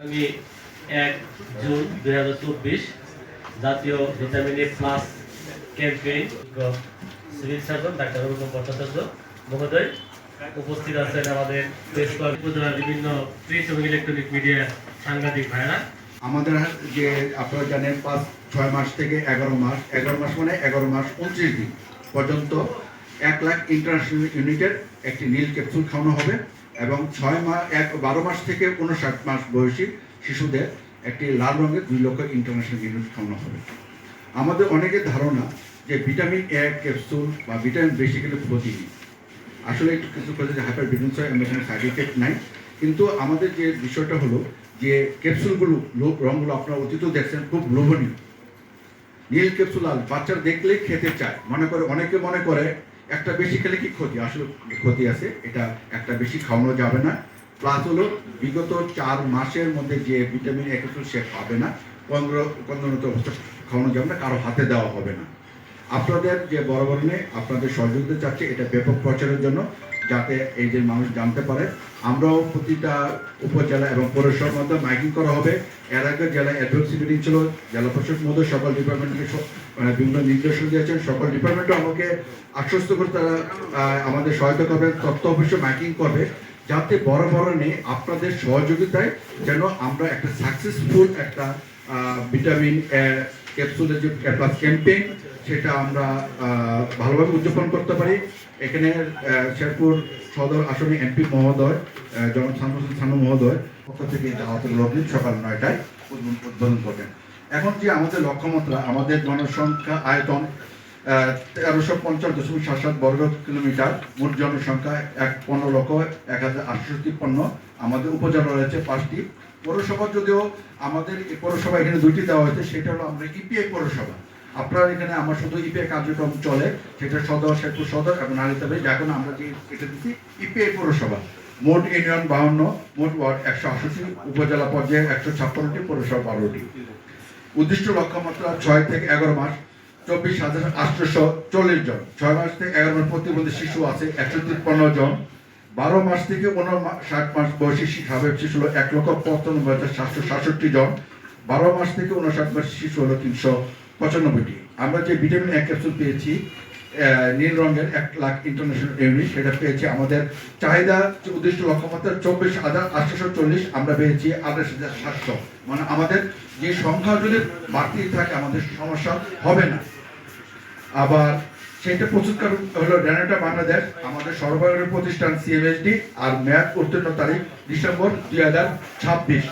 আমি এক জুন দুই হাজার চব্বিশ জাতীয় vitamin A plus campaign civil surgeon doctor Arun Bhattacharya মহোদয় উপস্থিত আছেন আমাদের প্রেস বিভিন্ন প্রিন্ট এবং ইলেকট্রনিক মিডিয়া সাংবাদিক ভাইরা আমাদের যে আপনারা জানেন, পাঁচ, ছয় মাস থেকে এগারো মাস এগারো মাস মানে এগারো মাস উনত্রিশ দিন পর্যন্ত এক লাখ ইন্টারন্যাশনাল ইউনিটের একটি নীল ক্যাপসুল খাওয়ানো হবে। এবং ছয় মাস, এক, বারো মাস থেকে উনষাট মাস বয়সী শিশুদের একটি লাল রঙের দুই লক্ষ ইন্টারন্যাশনাল ইউনিট খাওয়ানো হবে। আমাদের অনেকের ধারণা যে ভিটামিন এ ক্যাপসুল বা ভিটামিন বেশি খেলে ক্ষতি আসলে একটু কিছু করে যে হাইপার বিটেন্স হয় এমন এখানে সাইড এফেক্ট নাই। কিন্তু আমাদের যে বিষয়টা হলো যে ক্যাপসুলগুলো লো- রঙগুলো আপনারা অতীত দেখছেন, খুব লোভনীয়। নীল ক্যাপসুল লাল বাচ্চারা দেখলেই খেতে চায়। মনে করে, অনেকে মনে করে একটা বেশি খেলে কি ক্ষতি? আসলে ক্ষতি আছে। এটা একটা বেশি খাওয়ানো যাবে না। প্লাস হলো, বিগত চার মাসের মধ্যে যে ভিটামিন এক সে পাবে না, পনেরো অবস্থা খাওয়ানো যাবে না, কারও হাতে দেওয়া হবে না। আপনাদের যে বড় বড় নেই আপনাদের সহযোগিতা চাচ্ছে, এটা ব্যাপক প্রচারের জন্য। যাতে এই যে মানুষ জানতে পারে, আমরাও প্রতিটা উপজেলা এবং পৌরসভার মধ্যে মাইকিং করা হবে। এর আগে জেলা অ্যাডভোকেসি মিটিং ছিল, জেলা প্রশাসক মধ্যে সকল ডিপার্টমেন্টকে মানে বিভিন্ন নির্দেশন দিয়েছেন। সকল ডিপার্টমেন্টও আমাকে আশ্বস্ত করে তারা আমাদের সহায়তা করবে। তথ্য অবশ্যই মাইকিং করবে, যাতে বড় বড় আপনাদের সহযোগিতায় যেন আমরা একটা সাকসেসফুল একটা ভিটামিন ক্যাপসুলের যে প্লাস ক্যাম্পেইন সেটা আমরা ভালোভাবে উদযাপন করতে পারি। এখানে শেরপুর সদর আসনে এমপি মহোদয় যেমন জনাব সানু মহোদয় পক্ষ থেকে আহতের রবিন সকাল নয়টায় উদ্বোধন করবেন। এখন যে আমাদের লক্ষ্যমাত্রা, আমাদের জনসংখ্যা আয়তন তেরোশো পঞ্চাশ দশমিক সাত সাত বর্গ কিলোমিটার। মোট জনসংখ্যা এক পনেরো লক্ষ এক হাজার আটশো তিপ্পান্ন আমাদের উপজেলা রয়েছে পাঁচটি। পৌরসভা যদিও আমাদের পৌরসভা এখানে দুইটি দেওয়া হয়েছে, সেটা হলো আমরা ইপিআই পৌরসভা। আপনার এখানে আমার শুধু ইপিআই কার্যক্রম চলে, সেটা সদর, শেরপুর সদর এবং নালিতাবে এখন আমরা যে এটা দিচ্ছি, ইপিআই পৌরসভা। মোট ইউনিয়ন বাহান্ন, মোট ওয়ার্ড একশো আটষট্টি, উপজেলা পর্যায়ে একশো ছাপ্পান্নটি, পৌরসভা বারোটি। উদ্দিষ্ট লক্ষ্যমাত্রা ছয় থেকে এগারো মাস। চব্বিশ হাজার আটশোশো চল্লিশ জন। ছয় মাস থেকে এগারো মাস প্রতিবন্ধী শিশু আছে, একশো তিপ্পান্ন জন। বারো মাস থেকে ষাট মাস বয়সী শিক্ষাবে শিশু হলো এক লক্ষ পঁচানব্বই হাজার সাতশো সাতষট্টি জন। বারো মাস থেকে উনষাট মাস শিশু হলো তিনশো পঁচানব্বইটি। আমরা যে ভিটামিন এক ক্যাপসুল পেয়েছি নীল রঙের এক লাখ ইন্টারন্যাশনাল ইউনিট সেটা পেয়েছি আমাদের চাহিদা উদ্দিষ্ট লক্ষ্যমাত্রা চব্বিশ হাজার আটশোশো চল্লিশ, আমরা পেয়েছি আঠাশ হাজার সাতশো। মানে আমাদের যে সংখ্যা যদি বাড়তি থাকে, আমাদের সমস্যা হবে না। আবার সেটা প্রস্তুতকার হলো ড্যানেটা বাংলাদেশ, আমাদের সরবরাহের প্রতিষ্ঠান সিএমএসডি আর ম্যাথ উত্তীর্ণ তারিখ ডিসেম্বর দুই হাজার ছাব্বিশ।